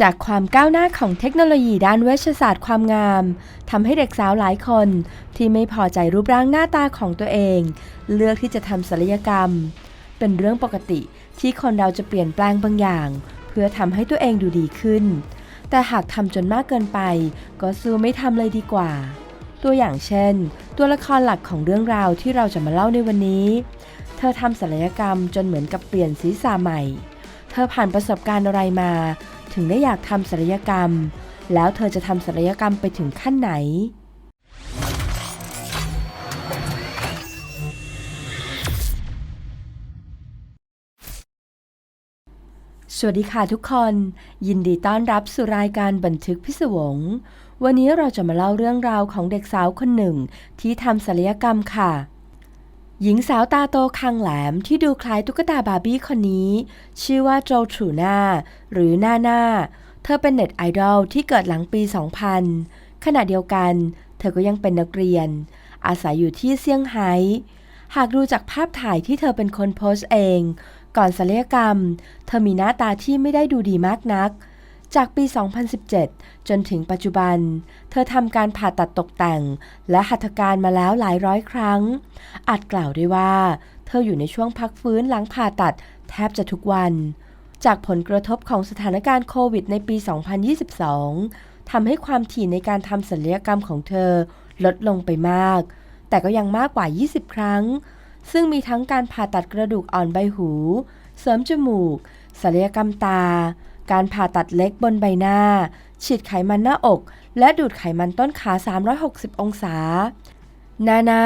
จากความก้าวหน้าของเทคโนโลยีด้านเวชศาสตร์ความงามทำให้เด็กสาวหลายคน ที่ไม่พอใจรูปร่างหน้าตาของตัวเอง เลือกที่จะทำศัลยกรรม เป็นเรื่องปกติที่คนเราจะเปลี่ยนแปลงบางอย่าง เพื่อทำให้ตัวเองดูดีขึ้น แต่หากทำจนมากเกินไป ก็สู้ไม่ทำเลยดีกว่า ตัวอย่างเช่น ตัวละครหลักของเรื่องราวที่เราจะมาเล่าในวันนี้ เธอทำศัลยกรรมจนเหมือนกับเปลี่ยนศีรษะใหม่ เธอผ่านประสบการณ์อะไรมา ถึงได้อยากทำศัลยกรรม แล้วเธอจะทำศัลยกรรมไปถึงขั้นไหน สวัสดีค่ะทุกคน ยินดีต้อนรับสู่รายการบันทึกพิศวง วันนี้เราจะมาเล่าเรื่องราวของเด็กสาวคนหนึ่งที่ทำศัลยกรรมค่ะ หญิงสาวตาโตคางแหลมที่ดูคล้ายตุ๊กตาบาร์บี้คนนี้ ชื่อว่าโจทรูนาหรือนาน่าเธอเป็นเน็ตไอดอลที่เกิดหลังปี 2000 ขณะเดียวกัน เธอก็ยังเป็นนักเรียน อาศัยอยู่ที่เซี่ยงไฮ้หากดูจากภาพถ่ายที่เธอเป็นคนโพสต์เอง ก่อนศัลยกรรม เธอมีหน้าตาที่ไม่ได้ดูดีมากนัก จากปี 2017 จนถึงปัจจุบัน เธอทำการผ่าตัดตกแต่ง และหัตถการมาแล้วหลายร้อยครั้ง อาจกล่าวได้ว่า เธออยู่ในช่วงพักฟื้นหลังผ่าตัดแทบจะทุกวัน จากผลกระทบของสถานการณ์โควิดในปี 2022 ทำให้ความถี่ในการทำศัลยกรรมของเธอลดลงไปมาก แต่ก็ยังมากกว่า 20 ครั้ง ซึ่งมีทั้งการผ่าตัดกระดูกอ่อนใบหู เสริมจมูกศัลยกรรมตา การผ่าตัดเล็กบนใบหน้า ฉีดไขมันหน้าอก และดูดไขมันต้นขา 360 องศา นานา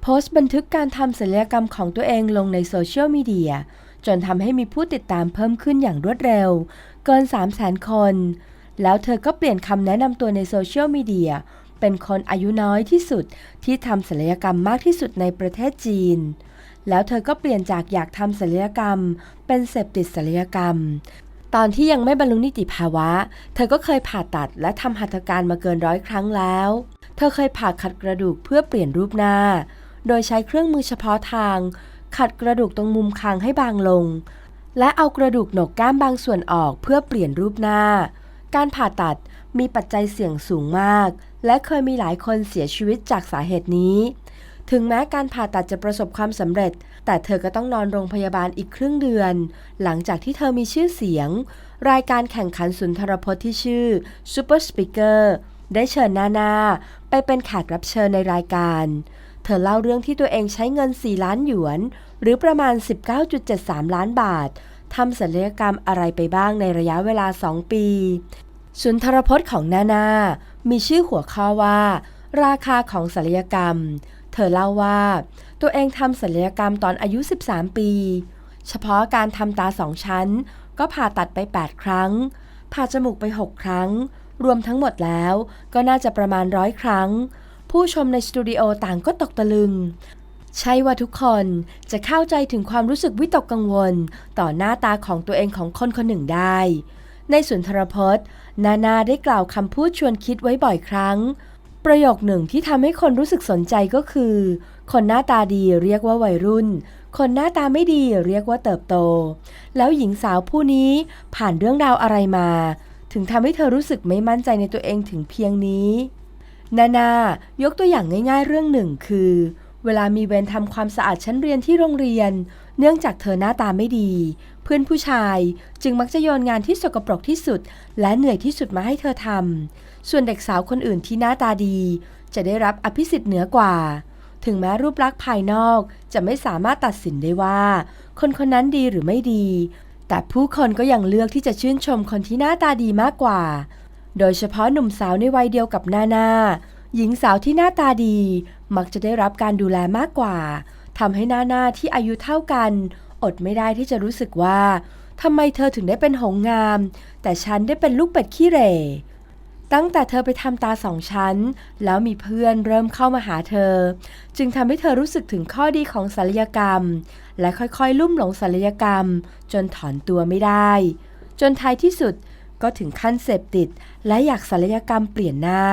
โพสต์บันทึกการทำศัลยกรรมของตัวเองลงในโซเชียลมีเดีย จนทำให้มีผู้ติดตามเพิ่มขึ้นอย่างรวดเร็ว เกิน 300,000คน แล้วเธอก็เปลี่ยนคำแนะนำตัวในโซเชียลมีเดียเป็นคนอายุน้อยที่สุดที่ทำศัลยกรรมมากที่สุดในประเทศจีน แล้วเธอก็เปลี่ยนจากอยากทำศัลยกรรม เป็นเสพติดศัลยกรรม ตอนที่ยังไม่บรรลุนิติภาวะ เธอก็เคยผ่าตัดและทำหัตถการมาเกินร้อยครั้งแล้ว เธอเคยผ่าขัดกระดูกเพื่อเปลี่ยนรูปหน้า โดยใช้เครื่องมือเฉพาะทาง ขัดกระดูกตรงมุมคางให้บางลง และเอากระดูกโหนกแก้มบางส่วนออกเพื่อเปลี่ยนรูปหน้า การผ่าตัดมีปัจจัยเสี่ยงสูงมาก และเคยมีหลายคนเสียชีวิตจากสาเหตุนี้ ถึงแม้การผ่าตัดจะประสบความสำเร็จ แต่เธอก็ต้องนอนโรงพยาบาลอีกครึ่งเดือน หลังจากที่เธอมีชื่อเสียง รายการแข่งขันสุนทรพจน์ที่ชื่อ Super Speaker ได้เชิญนานาไปเป็นแขกรับเชิญในรายการ เธอเล่าเรื่องที่ตัวเองใช้เงิน 4 ล้านหยวน หรือประมาณ 19.73 ล้านบาททำศัลยกรรมอะไรไปบ้างในระยะเวลา 2 ปี สุนทรพจน์ของนานา มีชื่อหัวข้อว่า ราคาของศัลยกรรม ธอเล่าว่า ตัวเองทำศัลยกรรมตอนอายุ 13 ปี เฉพาะการทำตาสองชั้น ก็ผ่าตัดไป 8 ครั้ง ผ่าจมูกไป 6 ครั้ง รวมทั้งหมดแล้วก็น่าจะประมาณร้อยครั้ง ผู้ชมในสตูดิโอต่างก็ตกตะลึง ใช่ว่าทุกคนจะเข้าใจถึงความรู้สึกวิตกกังวล ต่อหน้าตาของตัวเองของคนคนหนึ่งได้ ในสุนทรพจน์ นานาได้กล่าวคำพูดชวนคิดไว้บ่อยครั้ง ประโยคหนึ่งที่ทำให้คนรู้สึกสนใจก็คือ คนหน้าตาดีเรียกว่าวัยรุ่น คนหน้าตาไม่ดีเรียกว่าเติบโต แล้วหญิงสาวผู้นี้ผ่านเรื่องราวอะไรมา ถึงทำให้เธอรู้สึกไม่มั่นใจในตัวเองถึงเพียงนี้ นานายกตัวอย่างง่าย ๆ เรื่องหนึ่งคือ เวลามีเวรทำความสะอาดชั้นเรียนที่โรงเรียน เนื่องจากเธอหน้าตาไม่ดี เพื่อนผู้ชายจึงมักจะโยนงานที่สกปรกที่สุด และเหนื่อยที่สุดมาให้เธอทำ ส่วนเด็กสาวคนอื่นที่หน้าตาดี จะได้รับอภิสิทธิ์เหนือกว่า ถึงแม้รูปลักษณ์ภายนอกจะไม่สามารถตัดสินได้ว่า คนคนนั้นดีหรือไม่ดี แต่ผู้คนก็ยังเลือกที่จะชื่นชมคนที่หน้าตาดีมากกว่า โดยเฉพาะหนุ่มสาวในวัยเดียวกับนานา หญิงสาวที่หน้าตาดี มักจะได้รับการดูแลมากกว่าทำให้นานาที่อายุเท่ากัน อดไม่ได้ที่จะรู้สึกว่าทำไมเธอถึงได้เป็นหงงาม แต่ฉันได้เป็นลูกเป็ดขี้เหร่ ตั้งแต่เธอไปทำตาสองชั้น แล้วมีเพื่อนเริ่มเข้ามาหาเธอ จึงทำให้เธอรู้สึกถึงข้อดีของศัลยกรรม และค่อยๆ ลุ่มหลงศัลยกรรม จนถอนตัวไม่ได้ จนท้ายที่สุดก็ถึงขั้นเสพติด และอยากศัลยกรรมเปลี่ยนหน้า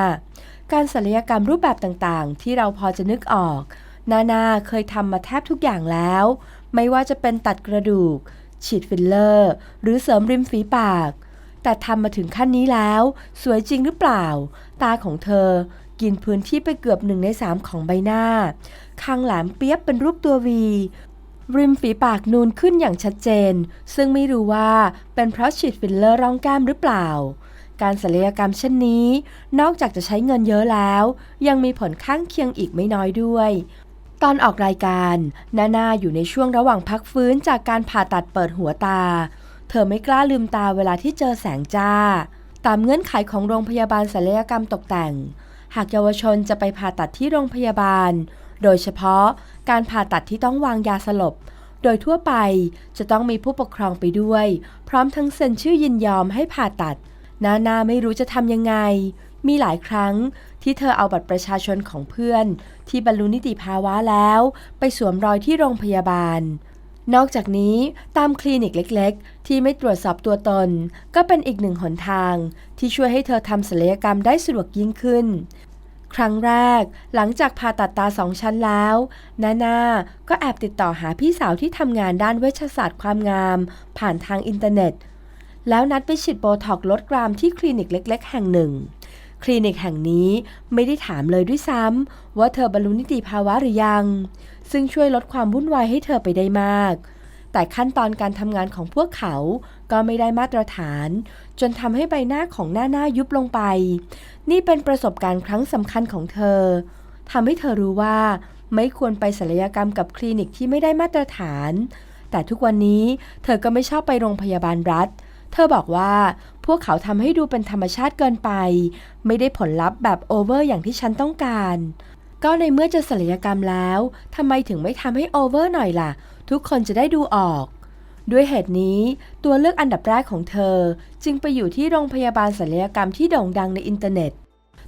การศัลยกรรมรูปแบบต่างๆ ที่เราพอจะนึกออก นานาเคยทำมาแทบทุกอย่างแล้ว ไม่ว่าจะเป็นตัดกระดูก ฉีดฟิลเลอร์ หรือเสริมริมฝีปาก แต่ทำมาถึงขั้นนี้แล้ว สวยจริงหรือเปล่า ตาของเธอ กินพื้นที่ไปเกือบหนึ่งในสามของใบหน้า คางแหลมเปียบเป็นรูปตัววีริมฝีปากนูนขึ้นอย่างชัดเจน ซึ่งไม่รู้ว่าเป็นเพราะฉีดฟิลเลอร์ร่องแก้มหรือเปล่า การศัลยกรรมเช่นนี้ นอกจากจะใช้เงินเยอะแล้ว ยังมีผลข้างเคียงอีกไม่น้อยด้วย ตอนออกรายการ นานาอยู่ในช่วงระหว่างพักฟื้นจากการผ่าตัดเปิดหัวตา เธอไม่กล้าลืมตาเวลาที่เจอแสงจ้า ตามเงื่อนไขของโรงพยาบาลศัลยกรรมตกแต่ง หากเยาวชนจะไปผ่าตัดที่โรงพยาบาล โดยเฉพาะการผ่าตัดที่ต้องวางยาสลบ โดยทั่วไปจะต้องมีผู้ปกครองไปด้วย พร้อมทั้งเซ็นชื่อยินยอมให้ผ่าตัด นานาไม่รู้จะทำยังไง มีหลายครั้งที่เธอเอาบัตรประชาชนของเพื่อน ที่บรรลุนิติภาวะแล้ว ไปสวมรอยที่โรงพยาบาล นอกจากนี้ตามคลินิกเล็กๆ ที่ไม่ตรวจสอบตัวตน ก็เป็นอีกหนึ่งหนทาง ที่ช่วยให้เธอทำศัลยกรรมได้สะดวกยิ่งขึ้น ครั้งแรก หลังจากผ่าตัดตาสองชั้นแล้วนานาก็แอบติดต่อหาพี่สาวที่ทำงานด้านเวชศาสตร์ความงาม ผ่านทางอินเทอร์เน็ต แล้วนัดไปฉีดโบท็อกลดกรามที่คลินิกเล็ก ๆ แห่งหนึ่งคลินิกแห่งนี้ไม่ได้ถามเลยด้วยซ้ำว่าเธอบรรลุนิติภาวะหรือยัง ซึ่งช่วยลดความวุ่นวายให้เธอไปได้มาก แต่ขั้นตอนการทำงานของพวกเขาก็ไม่ได้มาตรฐาน จนทำให้ใบหน้าของหน้าหน้ายุบลงไป นี่เป็นประสบการณ์ครั้งสำคัญของเธอทำให้เธอรู้ว่าไม่ควรไปศัลยกรรมกับคลินิกที่ไม่ได้มาตรฐาน แต่ทุกวันนี้เธอก็ไม่ชอบไปโรงพยาบาลรัฐ เธอบอกว่าพวกเขาทำให้ดูเป็นธรรมชาติเกินไป ไม่ได้ผลลัพธ์แบบโอเวอร์อย่างที่ฉันต้องการ ก็ในเมื่อจะศัลยกรรมแล้วทำไมถึงไม่ทำให้โอเวอร์หน่อยล่ะ ทุกคนจะได้ดูออก ด้วยเหตุนี้ตัวเลือกอันดับแรกของเธอ จึงไปอยู่ที่โรงพยาบาลศัลยกรรมที่โด่งดังในอินเทอร์เน็ต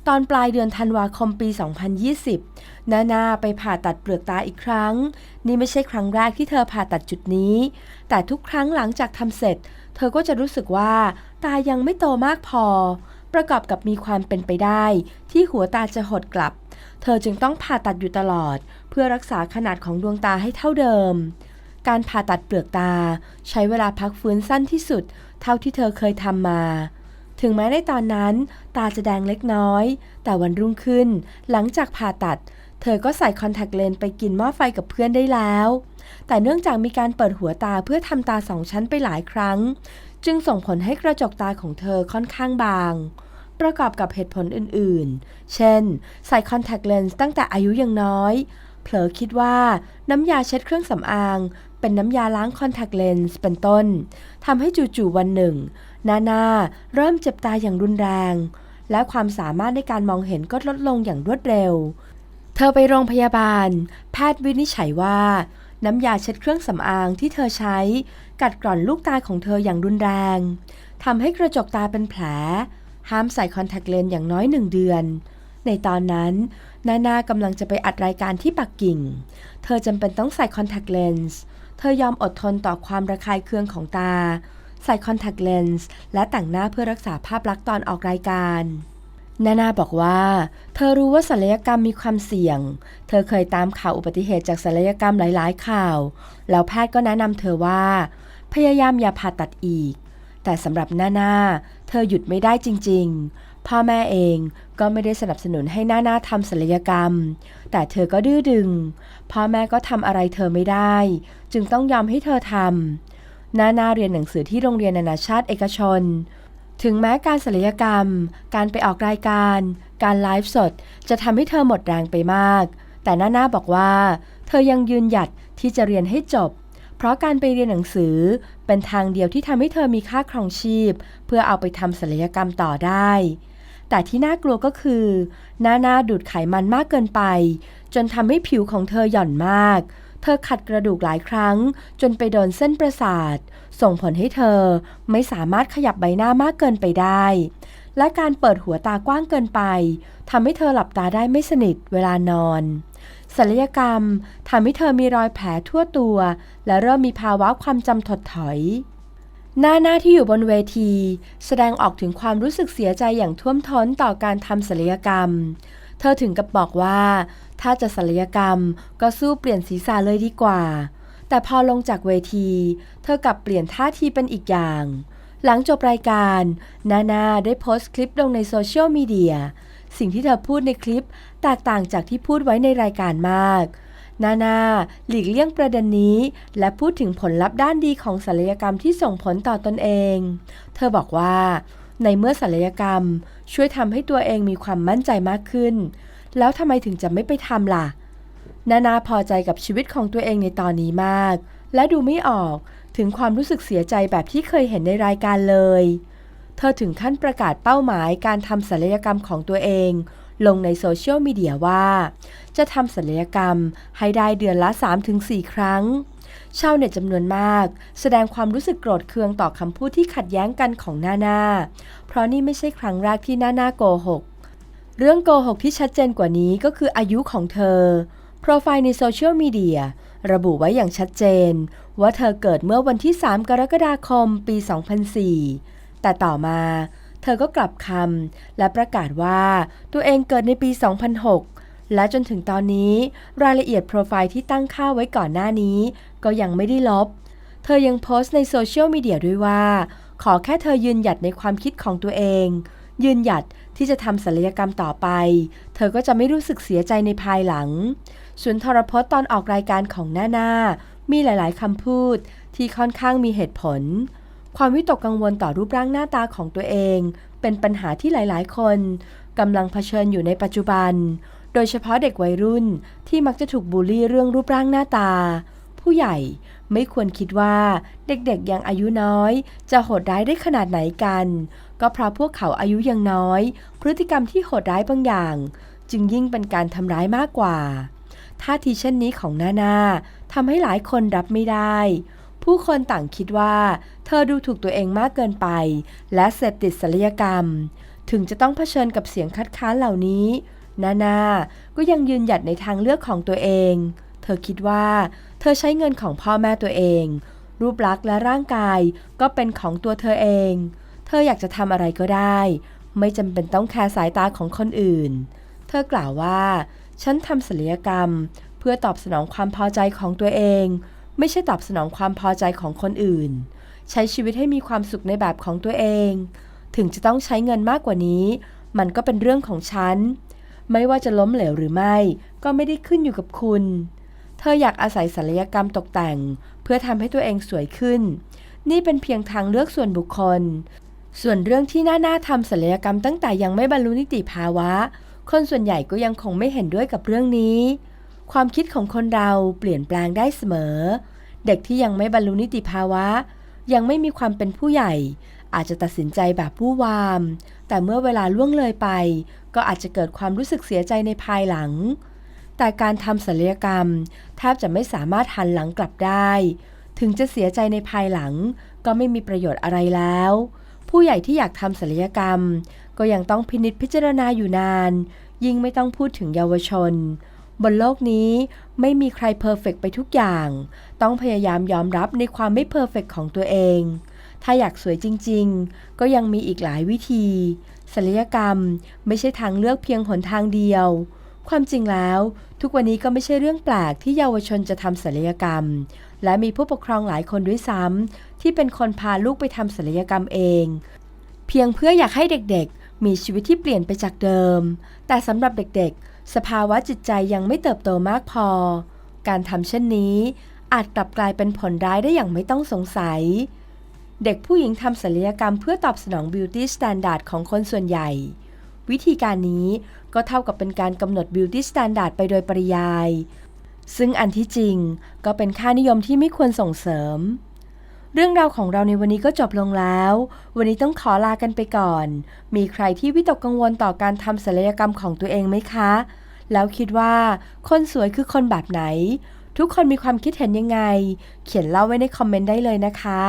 ตอนปลายเดือนธันวาคมปี 2020 นานาไปผ่าตัดเปลือกตาอีกครั้ง นี่ไม่ใช่ครั้งแรกที่เธอผ่าตัดจุดนี้ แต่ทุกครั้งหลังจากทำเสร็จ เธอก็จะรู้สึกว่า ตายังไม่โตมากพอ ประกอบกับมีความเป็นไปได้ ที่หัวตาจะหดกลับ เธอจึงต้องผ่าตัดอยู่ตลอด เพื่อรักษาขนาดของดวงตาให้เท่าเดิม การผ่าตัดเปลือกตา ใช้เวลาพักฟื้นสั้นที่สุด เท่าที่เธอเคยทำมา ถึงแม้ในตอนนั้น ตาจะแดงเล็กน้อย แต่วันรุ่งขึ้น หลังจากผ่าตัด เธอก็ใส่คอนแทคเลนส์ไปกินหม้อไฟกับเพื่อนได้แล้วแต่เนื่องจากมีการเปิดหัวตาเพื่อทำตาสองชั้นไปหลายครั้ง จึงส่งผลให้กระจกตาของเธอค่อนข้างบาง ประกอบกับเหตุผลอื่นๆ เช่น ใส่คอนแทคเลนส์ตั้งแต่อายุยังน้อย เผลอคิดว่าน้ำยาเช็ดเครื่องสำอาง เป็นน้ำยาล้างคอนแทคเลนส์เป็นต้น ทำให้จู่ๆวันหนึ่ง หนานาเริ่มเจ็บตาอย่างรุนแรง และความสามารถในการมองเห็นก็ลดลงอย่างรวดเร็ว เธอไปโรงพยาบาล แพทย์วินิจฉัยว่าน้ำยาเช็ดเครื่องสำอางที่เธอใช้ กัดกร่อนลูกตาของเธออย่างรุนแรงทำให้กระจกตาเป็นแผล ห้ามใส่คอนแทคเลนส์อย่างน้อยหนึ่งเดือน ในตอนนั้น นานากำลังจะไปอัดรายการที่ปักกิ่ง เธอจำเป็นต้องใส่คอนแทคเลนส์ เธอยอมอดทนต่อความระคายเคืองของตา ใส่คอนแทคเลนส์และแต่งหน้าเพื่อรักษาภาพลักษณ์ตอนออกรายการนานาบอกว่า เธอรู้ว่าศัลยกรรมมีความเสี่ยง เธอเคยตามข่าวอุบัติเหตุจากศัลยกรรมหลาย ๆ ข่าว แล้วแพทย์ก็แนะนำเธอว่า พยายามอย่าผ่าตัดอีก แต่สำหรับหน้าหน้า เธอหยุดไม่ได้จริง ๆ พ่อแม่เองก็ไม่ได้สนับสนุนให้หน้าหน้าทำศัลยกรรม แต่เธอก็ดื้อดึง พ่อแม่ก็ทำอะไรเธอไม่ได้ จึงต้องยอมให้เธอทำหน้าหน้าเรียนหนังสือที่โรงเรียนนานาชาติเอกชน ถึงแม้การศัลยกรรม การไปออกรายการ การไลฟ์สด จะทำให้เธอหมดแรงไปมาก แต่หน้าหน้าบอกว่า เธอยังยืนหยัดที่จะเรียนให้จบ เพราะการไปเรียนหนังสือเป็นทางเดียวที่ทำให้เธอมีค่าครองชีพ เพื่อเอาไปทำศัลยกรรมต่อได้ แต่ที่น่ากลัวก็คือ หน้าหน้าดูดไขมันมากเกินไป จนทำให้ผิวของเธอหย่อนมาก เธอขัดกระดูกหลายครั้ง จนไปโดนเส้นประสาท ส่งผลให้เธอไม่สามารถขยับใบหน้ามากเกินไปได้ และการเปิดหัวตากว้างเกินไปทำให้เธอหลับตาได้ไม่สนิทเวลานอน ศัลยกรรมทำให้เธอมีรอยแผลทั่วตัว และเริ่มมีภาวะความจำถดถอย หน้าหน้าที่อยู่บนเวที แสดงออกถึงความรู้สึกเสียใจอย่างท่วมท้นต่อการทำศัลยกรรม เธอถึงกับบอกว่า ถ้าจะศัลยกรรมก็สู้เปลี่ยนศีรษะเลยดีกว่า แต่พอลงจากเวที เธอกลับเปลี่ยนท่าทีเป็นอีกอย่าง หลังจบรายการ นานาได้โพสต์คลิปลงในโซเชียลมีเดีย สิ่งที่เธอพูดในคลิป แตกต่างจากที่พูดไว้ในรายการมาก นานาหลีกเลี่ยงประเด็นนี้ และพูดถึงผลลัพธ์ด้านดีของศัลยกรรมที่ส่งผลต่อตนเอง เธอบอกว่า ในเมื่อศัลยกรรม ช่วยทำให้ตัวเองมีความมั่นใจมากขึ้น แล้วทำไมถึงจะไม่ไปทำล่ะ นานาพอใจกับชีวิตของตัวเองในตอนนี้มาก และดูไม่ออกถึงความรู้สึกเสียใจแบบที่เคยเห็นในรายการเลย เธอถึงขั้นประกาศเป้าหมายการทำศัลยกรรมของตัวเอง ลงในโซเชียลมีเดียว่า จะทำศัลยกรรมให้ได้เดือนละ 3-4 ครั้ง ชาวเน็ตจำนวนมาก แสดงความรู้สึกโกรธเคืองต่อคำพูดที่ขัดแย้งกันของนานาเพราะนี่ไม่ใช่ครั้งแรกที่นานาโกหก เรื่องโกหกที่ชัดเจนกว่านี้ก็คืออายุของเธอ โปรไฟล์ในโซเชียลมีเดียระบุไว้อย่างชัดเจน ว่าเธอเกิดเมื่อวันที่ 3 กรกฎาคม ปี 2004 แต่ต่อมาเธอก็กลับคำและประกาศว่าตัวเองเกิดในปี 2006 และจนถึงตอนนี้รายละเอียดโปรไฟล์ที่ตั้งค่าไว้ก่อนหน้านี้ ก็ยังไม่ได้ลบ เธอยังโพสต์ในโซเชียลมีเดียด้วยว่า ขอแค่เธอยืนหยัดในความคิดของตัวเอง ยืนหยัดที่จะทำศัลยกรรมต่อไป เธอก็จะไม่รู้สึกเสียใจในภายหลังส่วนทรพจน์ตอนออกรายการของหน้าหน้ามีหลาย ๆคำพูดที่ค่อนข้างมีเหตุผล ความวิตกกังวลต่อรูปร่างหน้าตาของตัวเอง เป็นปัญหาที่หลายๆ คนกำลังเผชิญอยู่ในปัจจุบัน โดยเฉพาะเด็กวัยรุ่นที่มักจะถูกบูลลี่เรื่องรูปร่างหน้าตา ผู้ใหญ่ไม่ควรคิดว่าเด็กๆยังอายุน้อย จะโหดร้ายได้ขนาดไหนกัน ก็เพราะพวกเขาอายุยังน้อย พฤติกรรมที่โหดร้ายบางอย่าง จึงยิ่งเป็นการทำร้ายมากกว่าท่าทีเช่นนี้ของนานาทำให้หลายคนรับไม่ได้ ผู้คนต่างคิดว่า เธอดูถูกตัวเองมากเกินไป และเสพติดศัลยกรรม ถึงจะต้องเผชิญกับเสียงคัดค้านเหล่านี้ นานาก็ยังยืนหยัดในทางเลือกของตัวเอง เธอคิดว่า เธอใช้เงินของพ่อแม่ตัวเอง รูปลักษณ์และร่างกายก็เป็นของตัวเธอเอง เธออยากจะทำอะไรก็ได้ ไม่จำเป็นต้องแคร์สายตาของคนอื่น เธอกล่าวว่า ฉันทำศัลยกรรม เพื่อตอบสนองความพอใจของตัวเอง ไม่ใช่ตอบสนองความพอใจของคนอื่น ใช้ชีวิตให้มีความสุขในแบบของตัวเอง ถึงจะต้องใช้เงินมากกว่านี้ มันก็เป็นเรื่องของฉัน ไม่ว่าจะล้มเหลวหรือไม่ ก็ไม่ได้ขึ้นอยู่กับคุณ เธออยากอาศัยศัลยกรรมตกแต่ง เพื่อทำให้ตัวเองสวยขึ้น นี่เป็นเพียงทางเลือกส่วนบุคคล ส่วนเรื่องที่น่าหน้าทำศัลยกรรมตั้งแต่ยังไม่บรรลุนิติภาวะ คนส่วนใหญ่ก็ยังคงไม่เห็นด้วยกับเรื่องนี้ ความคิดของคนเราเปลี่ยนแปลงได้เสมอ เด็กที่ยังไม่บรรลุนิติภาวะ ยังไม่มีความเป็นผู้ใหญ่ อาจจะตัดสินใจแบบผู้วาม แต่เมื่อเวลาล่วงเลยไป ก็อาจจะเกิดความรู้สึกเสียใจในภายหลัง แต่การทำศัลยกรรมแทบจะไม่สามารถหันหลังกลับได้ ถึงจะเสียใจในภายหลัง ก็ไม่มีประโยชน์อะไรแล้ว ผู้ใหญ่ที่อยากทำศัลยกรรม ก็ยังต้องพินิจพิจารณาอยู่นาน ยิ่งไม่ต้องพูดถึงเยาวชน บนโลกนี้ไม่มีใครเพอร์เฟกไปทุกอย่าง ต้องพยายามยอมรับในความไม่เพอร์เฟกของตัวเอง ถ้าอยากสวยจริงๆ ก็ยังมีอีกหลายวิธีศัลยกรรมไม่ใช่ทางเลือกเพียงหนทางเดียว ความจริงแล้ว ทุกวันนี้ก็ไม่ใช่เรื่องแปลกที่เยาวชนจะทำศัลยกรรม และมีผู้ปกครองหลายคนด้วยซ้ำที่เป็นคนพาลูกไปทำศัลยกรรมเอง เพียงเพื่ออยากให้เด็กๆ มีชีวิตที่เปลี่ยนไปจากเดิม แต่สำหรับเด็กๆ สภาวะจิตใจยังไม่เติบโตมากพอ การทำเช่นนี้ อาจกลับกลายเป็นผลร้ายได้อย่างไม่ต้องสงสัย เด็กผู้หญิงทำศัลยกรรมเพื่อตอบสนองบิวตี้สแตนดาร์ดของคนส่วนใหญ่ วิธีการนี้ก็เท่ากับเป็นการกำหนดบิวตี้สแตนดาร์ดไปโดยปริยาย ซึ่งอันที่จริงก็เป็นค่านิยมที่ไม่ควรส่งเสริม เรื่องราวของเราในวันนี้ก็จบลงแล้ว วันนี้ต้องขอลากันไปก่อน มีใครที่วิตกกังวลต่อการทำศัลยกรรมของตัวเองไหมคะ แล้วคิดว่า คนสวยคือคนแบบไหน ทุกคนมีความคิดเห็นยังไง เขียนเล่าไว้ในคอมเมนต์ได้เลยนะคะ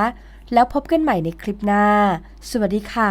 แล้วพบกันใหม่ในคลิปหน้า สวัสดีค่ะ